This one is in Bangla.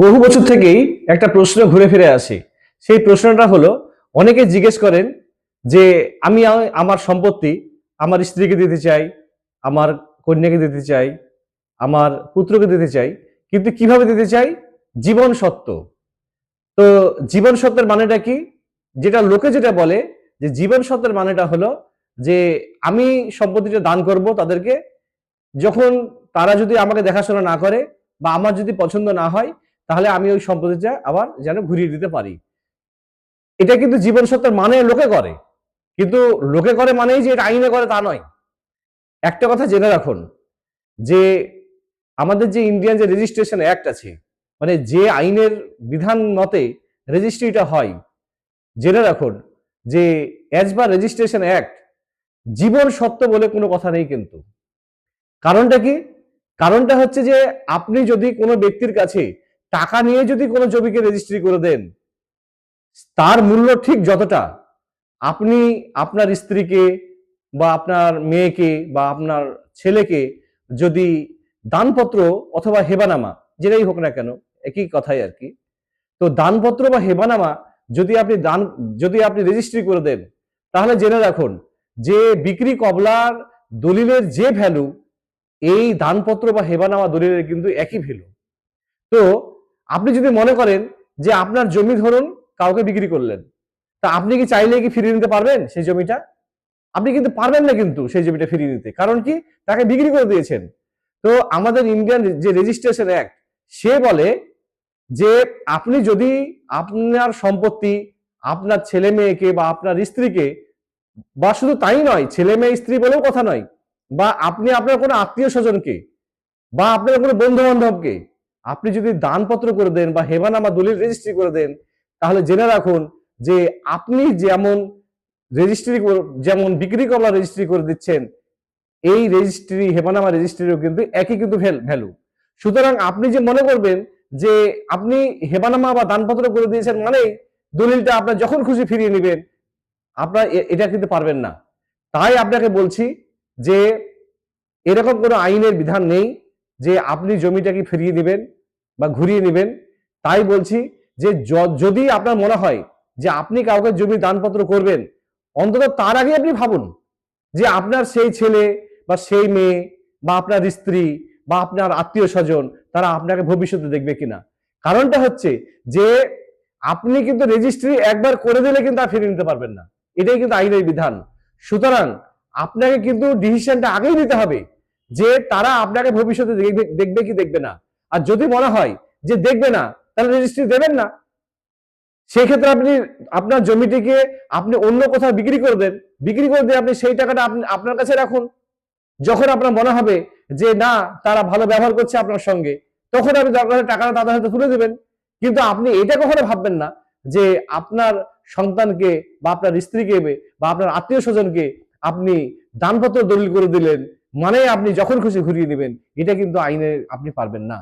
বহু বছর থেকেই একটা প্রশ্ন ঘুরে ফিরে আসে। সেই প্রশ্নটা হলো, অনেকে জিজ্ঞেস করেন যে, আমি আমার সম্পত্তি, আমার স্ত্রীকে দিতে চাই, আমার কন্যাকে দিতে চাই, আমার পুত্রকে দিতে চাই, কিন্তু কীভাবে দিতে চাই? জীবন সত্য তো জীবন সত্যের মানেটা কি? যেটা লোকে যেটা বলে যে, জীবন সত্যের মানেটা হলো যে, আমি সম্পত্তিটা দান করব তাদেরকে, যখন তারা যদি আমাকে দেখাশোনা না করে বা আমার যদি পছন্দ না হয় তাহলে আমি ওই সম্পত্তিটা আবার যেন ঘুরিয়ে দিতে পারি। এটা কিন্তু জীবন সত্যের মানে লোকে করে। কিন্তু লোকে করে মানেই যে এটা আইনে করে তা নয়। একটা কথা জেনে রাখুন, যে আমাদের যে ইন্ডিয়ান যে রেজিস্ট্রেশন অ্যাক্ট আছে মানে যে আইনের বিধান মতে রেজিস্ট্রিটা হয়, জেনে রাখুন যে অ্যাজ বা রেজিস্ট্রেশন অ্যাক্ট জীবন সত্য বলে কোনো কথা নেই কিন্তু। কারণটা কি? কারণটা হচ্ছে যে আপনি যদি কোনো ব্যক্তির কাছে টাকা নিয়ে যদি কোনো জমিকে রেজিস্ট্রি করে দেন, তার মূল্য ঠিক যতটা, আপনি আপনার স্ত্রীকে বা আপনার মেয়েকে বা আপনার ছেলেকে যদি দানপত্র অথবা হেবানামা, যেটাই হোক না কেন, একই কথাই আর কি, তো দানপত্র বা হেবানামা যদি আপনি দান, যদি আপনি রেজিস্ট্রি করে দেন, তাহলে জেনে রাখুন যে বিক্রি কবলার দলিলের যে ভ্যালু এই দানপত্র বা হেবানামা দলিলের কিন্তু একই ভ্যালু তো আপনি যদি মনে করেন যে আপনার জমি ধরুন কাউকে বিক্রি করলেন, তা আপনি কি চাইলে কি ফিরিয়ে নিতে পারবেন সেই জমিটা? আপনি কিন্তু পারবেন না কিন্তু সেই জমিটা ফিরিয়ে নিতে। কারণ কি? তাকে বিক্রি করে দিয়েছেন। তো আমাদের ইন্ডিয়ান যে রেজিস্ট্রেশন অ্যাক্ট, সে বলে যে আপনি যদি আপনার সম্পত্তি, আপনার ছেলে মেয়েকে বা আপনার স্ত্রীকে, বা শুধু তাই নয়, ছেলে মেয়ে স্ত্রী বলেও কথা নয়, বা আপনি আপনার কোনো আত্মীয় স্বজনকে, বা আপনার কোনো বন্ধু বান্ধবকে আপনি যদি দানপত্র করে দেন বা হেবানামা দলিল রেজিস্ট্রি করে দেন, তাহলে জেনে রাখুন যে আপনি যেমন রেজিস্ট্রি যেমন বিক্রি কমলা রেজিস্ট্রি করে দিচ্ছেন, এই রেজিস্ট্রি হেবানামা রেজিস্ট্রিও কিন্তু একই কিন্তু ভ্যালু সুতরাং আপনি যে মনে করবেন যে আপনি হেবানামা বা দানপত্র করে দিয়েছেন মানে দলিলটা আপনার যখন খুশি ফিরিয়ে নেবেন, আপনার এটা কিন্তু পারবেন না। তাই আপনাকে বলছি যে এরকম কোনো আইনের বিধান নেই যে আপনি জমিটাকে ফিরিয়ে নেবেন বা ঘুরিয়ে নেবেন, তাই বলছি যে যদি আপনার মনে হয় যে আপনি কাউকে জমি দানপত্র করবেন, অন্তত তার আগে আপনি ভাবুন যে আপনার সেই ছেলে বা সেই মেয়ে বা আপনার স্ত্রী বা আপনার আত্মীয় স্বজন তারা আপনাকে ভবিষ্যতে দেখবে কিনা। কারণটা হচ্ছে যে আপনি কিন্তু রেজিস্ট্রি একবার করে দিলে কিন্তু আর ফিরে নিতে পারবেন না। এটাই কিন্তু আইনের বিধান। সুতরাং আপনাকে কিন্তু ডিসিশনটা আগেই নিতে হবে যে তারা আপনাকে ভবিষ্যতে দেখবে দেখবে কি দেখবে না। আর যদি মনে হয় যে দেখবে না, তাহলে রেজিস্ট্রি দেবেন না। সেই ক্ষেত্রে আপনি, আপনার জমিটিকে আপনি অন্য কোথাও বিক্রি করে দেন। বিক্রি করে দিয়ে আপনি সেই টাকাটা আপনি, আপনার কাছে রাখুন। যখন আপনার মনে হবে যে না, তারা ভালো ব্যবহার করছে আপনার সঙ্গে, তখন আপনি দরকার টাকাটা তাদের হাতে তুলে দেবেন। কিন্তু আপনি এটা কখনো ভাববেন না যে আপনার সন্তানকে বা আপনার স্ত্রীকে বা আপনার আত্মীয় স্বজনকে আপনি দানপত্র দলিল করে দিলেন মানে আপনি যখন খুশি ঘুরিয়ে নেবেন এটা কিন্তু আইনে আপনি পারবেন না।